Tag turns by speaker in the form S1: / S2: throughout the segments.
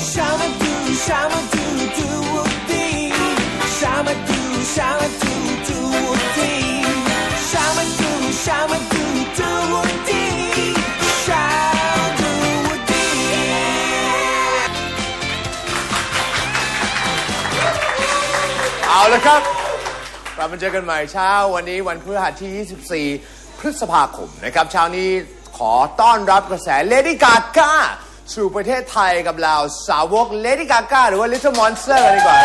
S1: Shama do, shama do, do dee. Shama do, shama do, do dee. Shama do, shama do, do dee. Shall do dee.
S2: เอาละครับกลับมาเจอกันใหม่เช้า วันนี้วันพฤหัสที่ 24 พฤษภาคมนะครับ เช้านี้ขอต้อนรับกระแสเลดี้กาก้า สู่ประเทศไทยกับเราสาวกเลดี้กาก้าหรือว่า Little Monster กันดีกว่า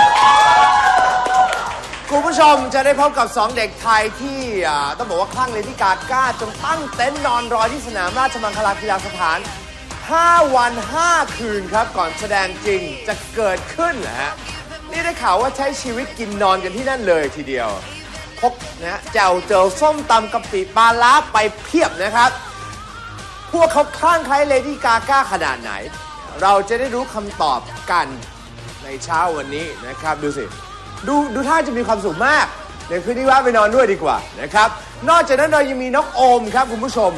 S2: คุณผู้ชมจะได้พบกับ 2 เด็กไทยที่อ่าต้องบอกว่าคลั่งเลดี้กาก้าจนตั้งเต็นท์นอนรอที่สนามราชมังคลากีฬาสถาน 5 วัน 5 คืนครับก่อนแสดงจริงจะเกิดขึ้นนะฮะนี่ได้ข่าวว่าใช้ชีวิตกินนอนกันที่นั่นเลยทีเดียวพกนะฮะแจ่วเจอส้มตำกะปิปลาล้าไปเพียบนะครับ พวกเขาคลั่งไคล้เลดี้กาก้าขนาดไหน เราจะได้รู้คำตอบกันในเช้าวันนี้นะครับ ดูสิ ดูดูท่าจะมีความสุขมากเดี๋ยวคืนนี้ว่าไปนอนด้วยดีกว่านะครับ นอกจากนั้นเรายังมีน้องโอมครับคุณผู้ชม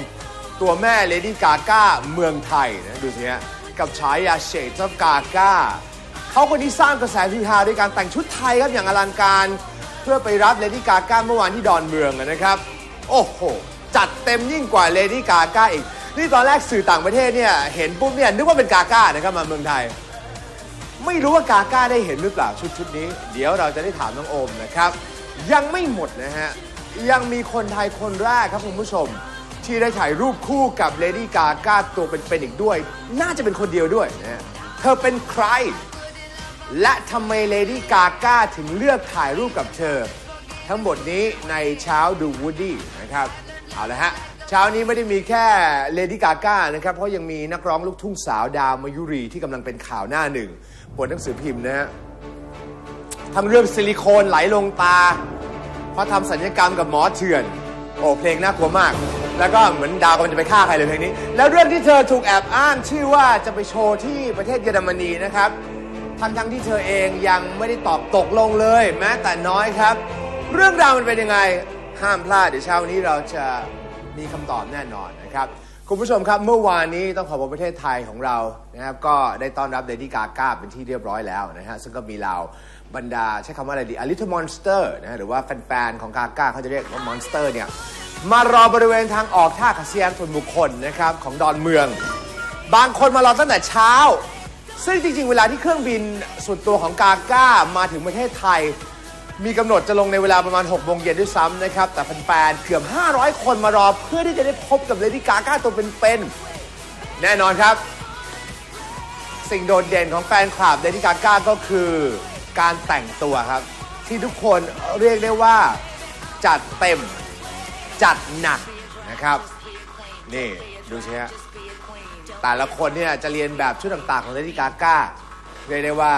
S2: ตัวแม่เลดี้กาก้าเมืองไทยนะดูสิฮะกับฉายาเชดเจ้ากาก้าเขาคนนี้สร้างกระแสฮือฮาด้วยการแต่งชุดไทยครับอย่างอลังการเพื่อไปรับเลดี้กาก้าเมื่อวานที่ดอนเมืองนะครับ โอ้โห จัดเต็มยิ่งกว่าเลดี้กาก้าอีก นี่ตอนแรกสื่อต่างประเทศเนี่ยเห็นปุ๊บเนี่ยนึกว่าเป็นกาก้านะครับมาเมืองไทย ไม่รู้ว่ากาก้าได้เห็นหรือเปล่าชุดชุดนี้ เดี๋ยวเราจะได้ถามน้องโอมนะครับ ยังไม่หมดนะฮะ ยังมีคนไทยคนแรกครับคุณผู้ชม ที่ได้ถ่ายรูปคู่กับเลดี้กาก้าตัวเป็นๆอีกด้วย น่าจะเป็นคนเดียวด้วยนะฮะเธอเป็นใคร และทำไมเลดี้กาก้าถึงเลือกถ่ายรูปกับเธอ ทั้งหมดนี้ในเช้าดูวูดดี้นะครับ เอาละฮะ เช้านี้ไม่ได้มีแค่เลดี้กาก้านะครับ เพราะยังมีนักร้องลูกทุ่งสาวดาวมายุรีที่กำลังเป็นข่าวหน้าหนึ่งบนหนังสือพิมพ์นะฮะทั้งเรื่องซิลิโคนไหลลงตา เพราะทำสัญญกรรมกับหมอเถื่อน โอ้เพลงน่ากลัวมาก แล้วก็เหมือนดาวกำลังจะไปฆ่าใครเลยเพลงนี้ แล้วเรื่องที่เธอถูกแอบอ้างชื่อว่าจะไปโชว์ที่ประเทศเยอรมนีนะครับทั้งทั้งที่เธอเองยังไม่ได้ตอบตกลงเลย แม้แต่น้อยครับ เรื่องราวมันเป็นยังไงห้ามพลาดเดี๋ยวเช้านี้เราจะ มีคำตอบแน่นอนนะครับ คุณผู้ชมครับเมื่อวานนี้ต้องขอบคุณประเทศไทยของเรานะครับก็ได้ต้อนรับเดดี้กาก้าเป็นที่เรียบร้อยแล้วนะฮะซึ่งก็มีเราบรรดาใช้คำว่าอะไรดี a little monster นะฮะหรือว่าแฟนๆของกาก้าเขาจะเรียกว่า monster เนี่ยมารอบริเวณทางออกท่าอากาศยานส่วนบุคคลนะครับของดอนเมือง บางคนมารอตั้งแต่เช้า ซึ่งจริงๆ เวลาที่เครื่องบินส่วนตัวของกาก้ามาถึงประเทศไทย มีกำหนดจะลงในเวลาประมาณ6โมงเย็นด้วยซ้ำนะครับ แต่แฟนๆเกือบ 500 คนมารอเพื่อที่จะได้พบกับเลดี้กาก้าตัวเป็นๆแน่นอนครับ สิ่งโดดเด่นของแฟนคลับเลดี้กาก้าก็คือการแต่งตัวครับ ที่ทุกคนเรียกได้ว่าจัดเต็ม จัดหนักนะครับ นี่ดูสิฮะแต่ละคนเนี่ยจะเรียนแบบชุดต่างๆของเลดี้กาก้าเรียกได้ว่า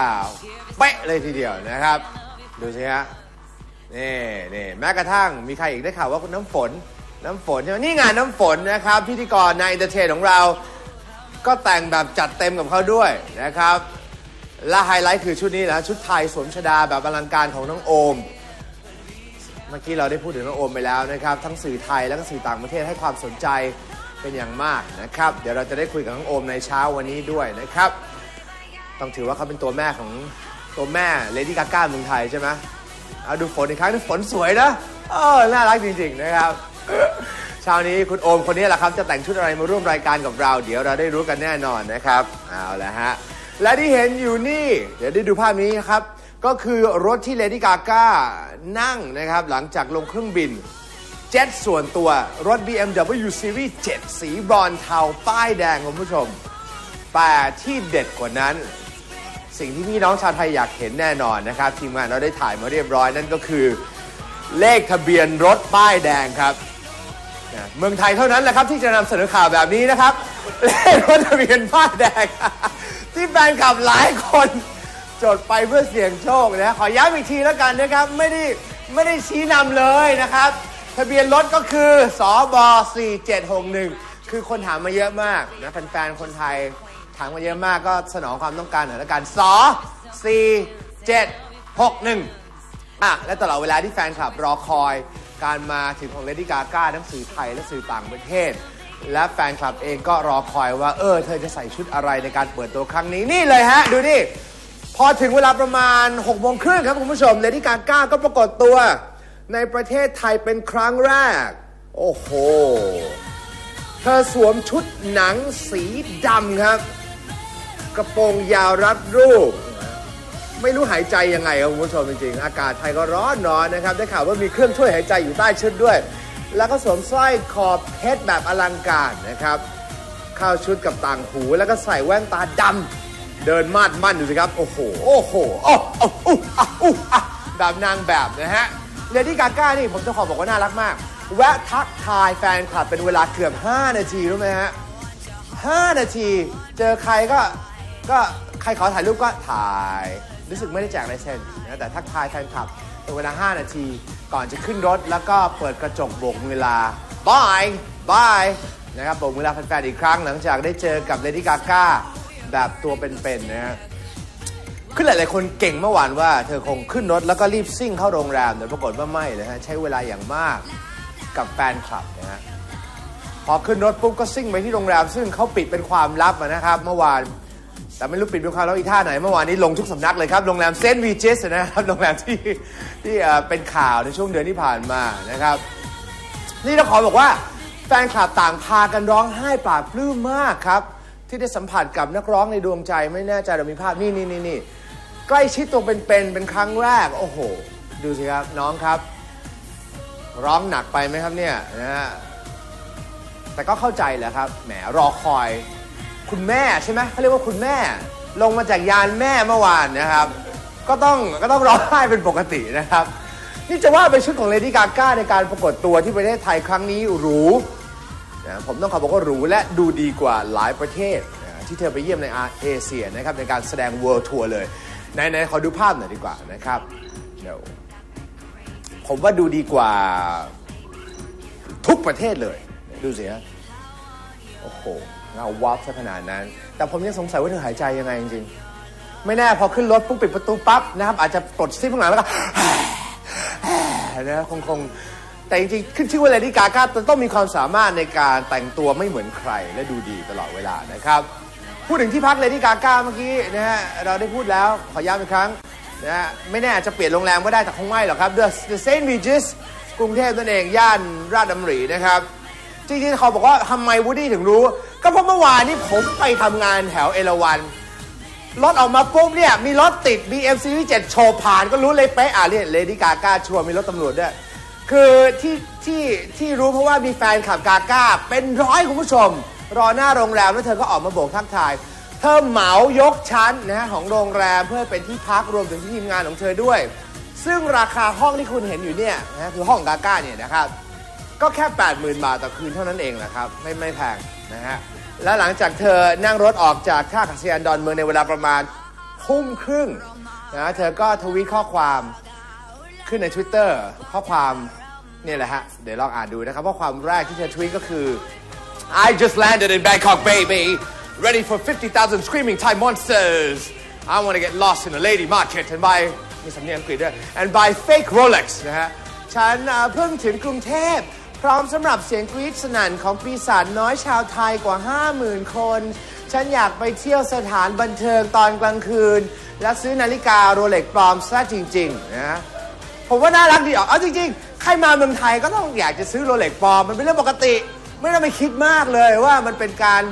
S2: เป๊ะเลยทีเดียวนะครับ ดูสิฮะนี่นี่แม้กระทั่งมีใครอีกได้ข่าวว่าคุณน้ำฝนน้ำฝนใช่ไหมนี่งานน้ำฝนนะครับพิธีกรในอินเตอร์เทนของเรา ก็แต่งแบบจัดเต็มกับเขาด้วยนะครับ และไฮไลท์คือชุดนี้นะชุดไทยสวมชดาแบบอลังการของน้องโอม เมื่อกี้เราได้พูดถึงน้องโอมไปแล้วนะครับ ทั้งสื่อไทยและก็สื่อต่างประเทศให้ความสนใจเป็นอย่างมากนะครับ เดี๋ยวเราจะได้คุยกับน้องโอมในเช้าวันนี้ด้วยนะครับ ต้องถือว่าเขาเป็นตัวแม่ของ ตัวแม่เลดี้กาก้าเมืองไทยใช่ไหมเอาดูฝนอีกครั้งฝนสวยนะเออน่ารักจริงๆนะครับเช้านี้คุณโอมคนนี้แหละครับจะแต่งชุดอะไรมาร่วมรายการกับเรา เดี๋ยวเราได้รู้กันแน่นอนนะครับเอาละฮะและที่เห็นอยู่นี่ เดี๋ยวได้ดูภาพนี้ครับ ก็คือรถที่เลดี้กาก้านั่งนะครับ หลังจากลงเครื่องบินเจ็ตส่วนตัวรถ BMW Series 7 สีบรอนเทาป้ายแดงคุณผู้ชม แต่ที่เด็ดกว่านั้น สิ่งที่พี่น้องชาวไทยอยากเห็นแน่นอนนะครับ ทีมงานเราได้ถ่ายมาเรียบร้อยนั่นก็คือ เลขทะเบียนรถป้ายแดงครับนะเมืองไทยเท่านั้นแหละครับที่จะนำเสนอข่าวแบบนี้นะครับ เลขรถทะเบียนป้ายแดง ที่แฟนคลับหลายคนจดไปเพื่อเสี่ยงโชคนะขอย้ำอีกทีแล้วกันนะครับ ไม่ได้ไม่ได้ชี้นำเลยนะครับ ทะเบียนรถก็คือสบ4761 คือคนถามมาเยอะมากนะแฟนๆคนไทย ถามมาเยอะมากก็สนองความต้องการหน่อยแล้วกันส4761อะและตลอดเวลาที่แฟนคลับรอคอยการมาถึงของเลดี้กาก้าทั้งสื่อไทยและสื่อต่างประเทศ และแฟนคลับเองก็รอคอยว่า เออ เธอจะใส่ชุดอะไรในการเปิดตัวครั้งนี้นี่เลยฮะ ดูนี่พอถึงเวลาประมาณ6โมงครึ่งครับคุณผู้ชมเลดี้กาก้าก็ปรากฏตัว ในประเทศไทยเป็นครั้งแรก โอ้โห เธอสวมชุดหนังสีดำครับ กระโปรงยาวรัดรูป ไม่รู้หายใจยังไงครับคุณผู้ชมจริงๆ อากาศไทยก็ร้อนร้อนนะครับ ได้ข่าวว่ามีเครื่องช่วยหายใจอยู่ใต้ชุดด้วย แล้วก็สวมสร้อยคอเพชรแบบอลังการนะครับ เข้าชุดกับต่างหูแล้วก็ใส่แว่นตาดำเดินมาดมั่นดูสิครับ โอ้โห โอ้โหโอ้โอ้อู้อะอู้อะแบบนางแบบนะฮะเลดี้กาก้านี่ผมจะขอบอกว่าน่ารักมาก แวะทักทายแฟนคลับเป็นเวลาเกือบ 5 นาทีรู้ไหมฮะ 5 นาที เจอใครก็ ก็ใครขอถ่ายรูปก็ถ่าย รู้สึกไม่ได้แจกลายเซ็นนะแต่ทักทายแฟนคลับเป็นเวลา 5 นาที ก่อนจะขึ้นรถแล้วก็เปิดกระจกโบกมือลาบายบายนะครับโบกมือลาแฟนๆอีกครั้งหลังจากได้เจอกับเลดี้กาก้าแบบตัวเป็นๆนะฮะคือหลายๆคนเก่งเมื่อวานว่าเธอคงขึ้นรถแล้วก็รีบซิ่งเข้าโรงแรมแต่ปรากฏว่าไม่เลยฮะใช้เวลาอย่างมากกับแฟนคลับนะฮะพอขึ้นรถปุ๊บก็ซิ่งไปที่โรงแรม ซึ่งเขาปิดเป็นความลับนะครับ เมื่อวาน แต่ไม่รู้ปิดเป็นความลับอีท่าไหนเมื่อวานนี้ลงทุกสำนักเลยครับโรงแรมเซนต์วีเจสนะครับโรงแรมที่ที่เป็นข่าวในช่วงเดือนที่ผ่านมานะครับ นี่ต้องขอบอกว่าแฟนคลับต่างพากันร้องไห้ปาบปลื้มมากครับ ที่ได้สัมผัสกับนักร้องในดวงใจไม่แน่ใจเรามีภาพนี่นี่นี่นี่ใกล้ชิดตัวเป็นๆเป็นเป็นครั้งแรก โอ้โห ดูสิครับน้องครับ ร้องหนักไปไหมครับเนี่ยนะฮะแต่ก็เข้าใจแหละครับแหมรอคอย คุณแม่ใช่ไหมเขาเรียกว่าคุณแม่ ลงมาจากยานแม่เมื่อวานนะครับ ก็ต้องก็ต้องร้องไห้เป็นปกตินะครับ นี่จะว่าเป็นชุดของเลดี้กาก้าในการปรากฏตัวที่ประเทศไทยครั้งนี้หรูนะผมต้องขอบอกว่าหรูและดูดีกว่าหลายประเทศนะที่เธอไปเยี่ยมในอาเอเชียนะครับในการแสดง World Tour เลยไหนๆขอดูภาพหน่อยดีกว่านะครับเดี๋ยวผมว่าดูดีกว่าทุกประเทศเลย ดูสิฮะ อ้โหเงาวับซะขนาดนั้น แต่ผมยังสงสัยว่าเธอหายใจยังไงจริงๆ ไม่แน่พอขึ้นรถปุ๊บปิดประตูปั๊บนะครับ อาจจะปลดซิปข้างหลังแล้วก็นะคงคงแต่จริงๆขึ้นชื่อว่าเลดี้กาก้าต้องมีความสามารถในการแต่งตัวไม่เหมือนใครและดูดีตลอดเวลานะครับ พูดถึงที่พักเลดี้กาก้าเมื่อกี้นะฮะเราได้พูดแล้วขอย้ำอีกครั้งนะฮะไม่แน่อาจจะเปลี่ยนโรงแรมก็ได้แต่คงไม่หรอกครับ The The Saint Regis กรุงเทพนั่นเองย่านราชดำรินะครับ จริงๆเขาบอกว่าทำไมวูดดี้ถึงรู้ ก็เพราะเมื่อวานนี้ผมไปทำงานแถวเอราวันรถออกมาปุ๊บเนี่ย มีรถติด BM Series 7โชว์ผ่านก็รู้เลยเป๊ะอะเนี่ยเลดี้กาก้าชัวร์มีรถตำรวจด้วย คือที่ที่ที่รู้เพราะว่ามีแฟนขับกาก้า เป็นร้อยคุณผู้ชม รอหน้าโรงแรมแล้วเธอก็ออกมาโบกทักทาย เธอเหมายกชั้นนะฮะของโรงแรมเพื่อเป็นที่พักรวมถึงที่ทีมงานของเธอด้วย ซึ่งราคาห้องที่คุณเห็นอยู่เนี่ยนะฮะคือห้องกาก้าเนี่ยนะครับ ก็แค่ 80,000 บาทต่อคืนเท่านั้นเองแหละครับ ไม่ไม่แพงนะฮะ และหลังจากเธอนั่งรถออกจากท่าอากาศยานดอนเมืองในเวลาประมาณทุ่มครึ่งนะเธอก็ทวีตข้อความขึ้นใน Twitter ข้อความเนี่ยแหละฮะ เดี๋ยวลองอ่านดูนะครับข้อความแรกที่เธอทวีตก็คือ I just landed in Bangkok, baby. Ready for 50,000 screaming Thai monsters. I want to get lost in a lady market and buy มีสำเนียงอังกฤษด้วย and buy fake Rolex นะฮะฉันเพิ่งถึงกรุงเทพ พร้อมสำหรับเสียงกรี๊ดสนั่นของปีศาจน้อยชาวไทยกว่า 50,000 คน ฉันอยากไปเที่ยวสถานบันเทิงตอนกลางคืน และซื้อนาฬิกาโรเล็กปลอมซะจริง ๆ นะ ผมว่าน่ารักดีออกเอาจริง ๆ ใครมาเมืองไทยก็ต้องอยากจะซื้อโรเล็กปลอม มันเป็นเรื่องปกติ ไม่ต้องไปคิดมากเลยว่ามันเป็นการ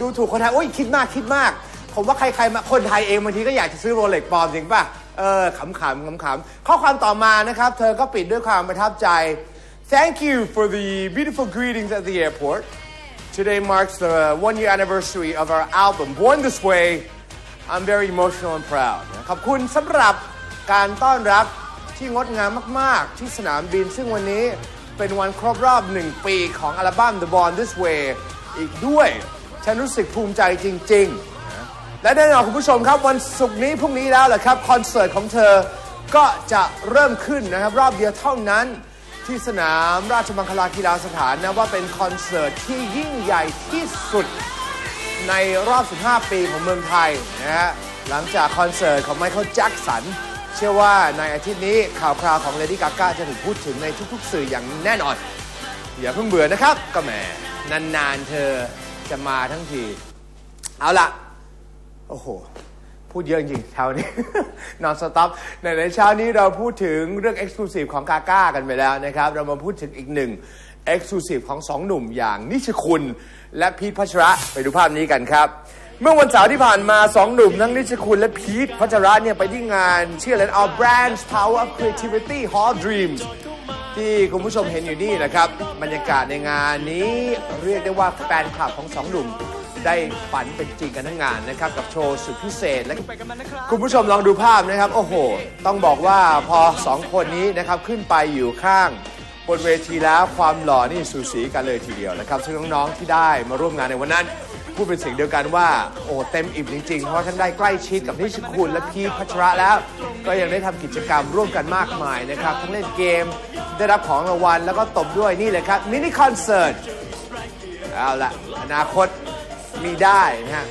S2: ดูถูกคนไทยโอ้ยคิดมากคิดมาก ผมว่าใครๆมาคนไทยเองบางทีก็อยากจะซื้อโรเล็กปลอมจริงป่ะเออขำๆขำๆข้อความต่อมานะครับ เธอก็ปิดด้วยความประทับใจ Thank you for the beautiful greetings at the airport Today marks the one year anniversary of our album Born This Way I'm very emotional and proud ขอบคุณสำหรับการต้อนรับที่งดงามมาก ๆ ที่สนามบิน ซึ่งวันนี้เป็นวันครบรอบ 1 ปีของอัลบั้ม The Born This Way อีกด้วย ฉันรู้สึกภูมิใจจริง ๆ และแน่นอนคุณผู้ชมครับ วันศุกร์นี้พรุ่งนี้แล้วแหละครับ คอนเสิร์ตของเธอก็จะเริ่มขึ้นนะครับ รอบเดียวเท่านั้น ที่สนามราชมังคลากีฬาสถานนะว่าเป็นคอนเสิร์ตที่ยิ่งใหญ่ที่สุดในรอบ 15 ปีของเมืองไทยนะฮะหลังจากคอนเสิร์ตของไมเคิลแจ็คสัน เชื่อว่าในอาทิตย์นี้ข่าวคราวของเลดี้กาก้าจะถูกพูดถึงในทุกๆ สื่ออย่างแน่นอน อย่าเพิ่งเบื่อนะครับ ก็แหมนานๆเธอจะมาทั้งที เอาล่ะโอ้โห พูดเยอะจริงๆเช้านี้ นอนสต็อปในในเช้านี้เราพูดถึงเรื่อง Exclusive ของกาก้ากันไปแล้วนะครับ เรามาพูดถึงอีกหนึ่ง Exclusive ของสองหนุ่มอย่างนิชคุณ และพีทพัชระไปดูภาพนี้กันครับ เมื่อวันเสาร์ที่ผ่านมาสองหนุ่มทั้งนิชคุณและพีทพัชระเนี่ยไปที่งานชื่ออะไรนะ Our Brands Power of Creativity Hall Dreams ที่คุณผู้ชมเห็นอยู่นี่นะครับ บรรยากาศในงานนี้เรียกได้ว่าแฟนคลับของสองหนุ่ม ได้ฝันเป็นจริงกันทั้งงานนะครับ กับโชว์สุดพิเศษและคุณผู้ชมลองดูภาพนะครับ โอ้โห ต้องบอกว่าพอสองคนนี้นะครับขึ้นไปอยู่ข้างบนเวทีแล้วความหล่อนี่สูสีกันเลยทีเดียวนะครับซึ่งน้องๆที่ได้มาร่วมงานในวันนั้นพูดเป็นเสียงเดียวกันว่าโอ้เต็มอิ่มจริงๆ เพราะทั้งได้ใกล้ชิดกับนิชคุณและพีทพัชระแล้ว ก็ยังได้ทำกิจกรรมร่วมกันมากมายนะครับ ทั้งเล่นเกมได้รับของรางวัลแล้วก็ตบด้วยนี่เลยครับมินิคอนเสิร์ตเอาละอนาคต มีได้นะฮะ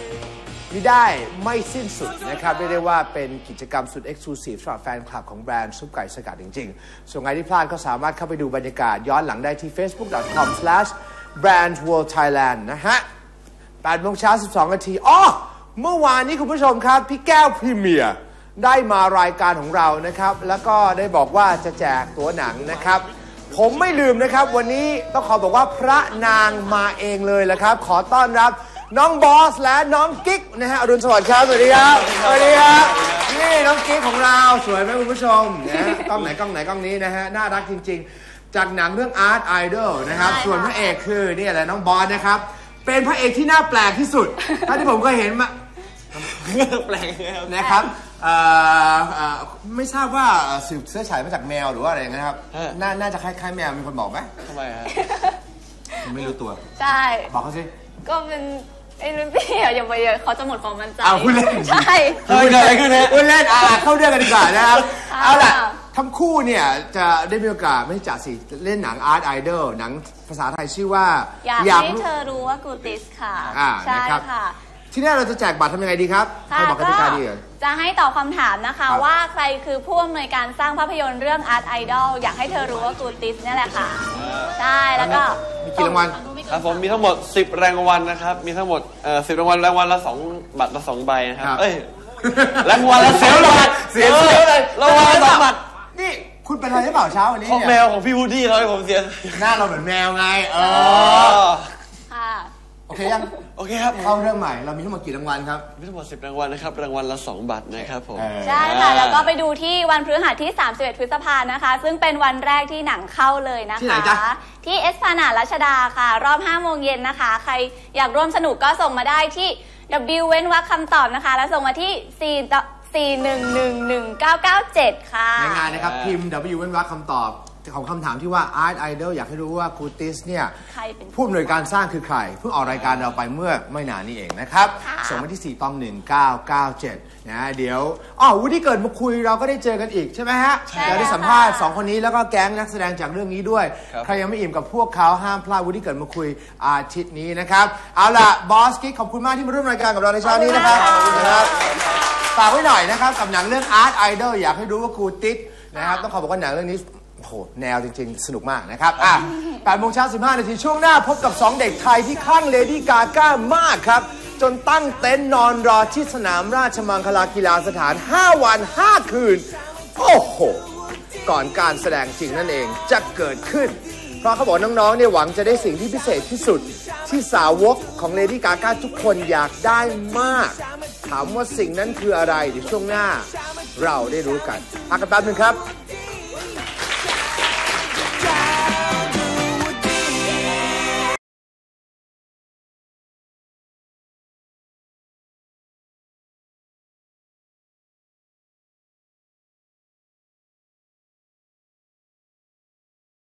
S2: มีได้ไม่สิ้นสุดนะครับเรียกได้ว่าเป็นกิจกรรมสุดเอ็กซ์คลูซีฟสำหรับแฟนคลับของแบรนด์ซุปไก่สกัดจริงๆ ส่วนใครที่พลาดก็สามารถเข้าไปดูบรรยากาศย้อนหลังได้ที่ facebook.com/brandworldthailand นะฮะ8โมงเช้า 12นาทีอ๋อ เมื่อวานนี้คุณผู้ชมครับ พี่แก้วพรีเมียร์ได้มารายการของเรานะครับ แล้วก็ได้บอกว่าจะแจกตัวหนังนะครับ ผมไม่ลืมนะครับ วันนี้ต้องขอบอกว่าพระนางมาเองเลยแหละครับ ขอต้อนรับ น้องบอสและน้องกิ๊กนะฮะอรุณสวัสดิ์ครับสวัสดีครับสวัสดีครับนี่น้องกิ๊กของเราสวยไหมคุณผู้ชมนะฮะกล้องไหนกล้องไหนกล้องนี้นะฮะน่ารักจริง ๆ จากหนังเรื่อง Art Idol นะครับ
S3: ใช่ค่ะ
S2: ส่วนพระเอกคือนี่แหละน้องบอสนะครับ เป็นพระเอกที่น่าแปลกที่สุดเท่าที่ผมเคยเห็นมา
S4: แปลงครับ
S2: นะครับเอ่อเอ่อไม่ทราบว่าสืบเสื้อฉายมาจากแมวหรือว่าอะไรอย่างเงี้ยนะครับ
S4: ฮะ
S2: น่าน่าจะคล้ายๆแมวมีคนบอกไหม
S4: ทำไมฮะ
S2: ผมไม่รู้ตัว
S3: ใช่
S2: บอกเขาสิ
S3: ก็เป็น ไอ้รุ่นพี่อะอย่าไปเยอะเขาจะหมดความมั่นใจ
S2: อ้าวพูดเล่น
S3: ใช่
S4: เฮ้ยเกิดอะไรขึ้นฮะ
S2: พูดเล่นอะเข้าเรื่องกันดีกว่านะครับ
S3: ค่ะ
S2: เอาล่ะทั้งคู่เนี่ยจะได้มีโอกาสไม่ใช่จ่าสิเล่นหนัง Art Idol หนังภาษาไทยชื่อว่า
S3: อยากให้
S2: รู้
S3: เธอรู้ว่ากูติสค่ะ
S2: อ่า
S3: ใช่
S2: นะครับ
S3: ค่ะ
S2: ที่นี่เราจะแจกบัตรทำยังไงดีครับ
S3: ค่ะ
S2: ให้บอกก
S3: ก็
S2: ติกาดีเหรอ
S3: จะให้ตอบคำถามนะคะ
S2: ครับ
S3: ว่าใครคือผู้อำนวยการสร้างภาพยนตร์เรื่อง Art Idol อยากให้เธอรู้ว่ากูติสนี่แหละค่ะ ใช่แล้วก็
S2: มี กี่รางวัล
S4: ครับผมมีทั้งหมด 10 รางวัลนะครับ มีทั้งหมดเอ่อ10รางวัลรางวัลละ2บัตรละ2ใบนะครับ
S2: ครับ
S4: เอ้ยรางวัลละสองบัตร
S2: เสียงเสียงเลย
S4: รางวัลละสองบัตร
S2: นี่คุณเป็นอะไรหรือเปล่าเช้าวันนี้
S4: ของแม
S2: เนี่ยว
S4: ของพี่วูดดี้เขาให้ผมเสีย
S2: หน้าเราเหมือนแมวไง เอ
S4: อ๋
S2: อ
S4: อ
S3: ค่ะ
S2: โอ เคยัง
S4: โอเคครับ
S2: เข้าเรื่องใหม่เรามีทั้งหมดกี่รางวัลครับ
S4: มีทั้งหมด10รางวัลนะครับ รางวัลละ 2บัตรนะครับผม
S2: เออ
S3: ใช่ค่ะ แล้วก็ไปดูที่วันพฤหัสที่ 31 พฤษภานะคะ ซึ่งเป็นวันแรกที่หนังเข้าเลยนะคะ
S2: ที่ไหนจ๊ะ
S3: ที่เอสพานารัชดาค่ะ รอบ 5 โมงเย็นนะคะ ใครอยากร่วมสนุกก็ส่งมาได้ที่ W เว้นวรรคคำตอบนะคะ แล้วส่งมาที่4 4111997 ค่ะ
S2: ในงานนะครับพิมพ์ W เว้นวรรคคำตอบ ของคำถามที่ว่า Art Idol อยากให้รู้ว่าครูติสเนี่ย
S3: ใครเป็น
S2: ผู้อำนวยการสร้างคือใคร เพิ่งออกรายการเราไปเมื่อไม่นานนี้เองนะครับ
S3: ค่ะ
S2: ส่งมาที่ 4ตอง1997 นะเดี๋ยวอ๋อวุฒิเกิดมาคุยเราก็ได้เจอกันอีกใช่ไหมฮะ
S3: ใช่
S2: เราได้
S3: แล้ว
S2: สัมภาษณ์
S3: ค่ะ
S2: สองคนนี้แล้วก็แก๊งนักแสดงจากเรื่องนี้ด้วย
S4: ครับ
S2: ใครยังไม่อิ่มกับพวกเขาห้ามพลาดวุฒิเกิดมาคุยอาทิตย์นี้นะครับเอาล่ะบอสกิ๊กขอบคุณมากที่มาร่วมรายการกับเราในเช้านี้นะครับขอบคุณนะครับฝากไว้หน่อยนะครับ กับหนังเรื่อง Art Idol อยากให้รู้ว่าครูติ๊ดนะครับ ต้องขอบอกว่าหนังเรื่องนี้ โหแนวจริง ๆ สนุกมากนะครับ อะ8โมงเช้า 15 นาทีช่วงหน้าพบกับ 2 เด็กไทยที่คลั่งเลดี้กาก้ามากครับ จนตั้งเต็นท์นอนรอที่สนามราชมังคลากีฬาสถาน 5 วัน 5 คืน โอ้โห ก่อนการแสดงจริงนั่นเองจะเกิดขึ้น เพราะเขาบอกน้องๆเนี่ยหวังจะได้สิ่งที่พิเศษที่สุด ที่สาวกของเลดี้กาก้าทุกคนอยากได้มาก ถามว่าสิ่งนั้นคืออะไรเดี๋ยวช่วงหน้า เราได้รู้กันพักกันแป๊บนึงครับ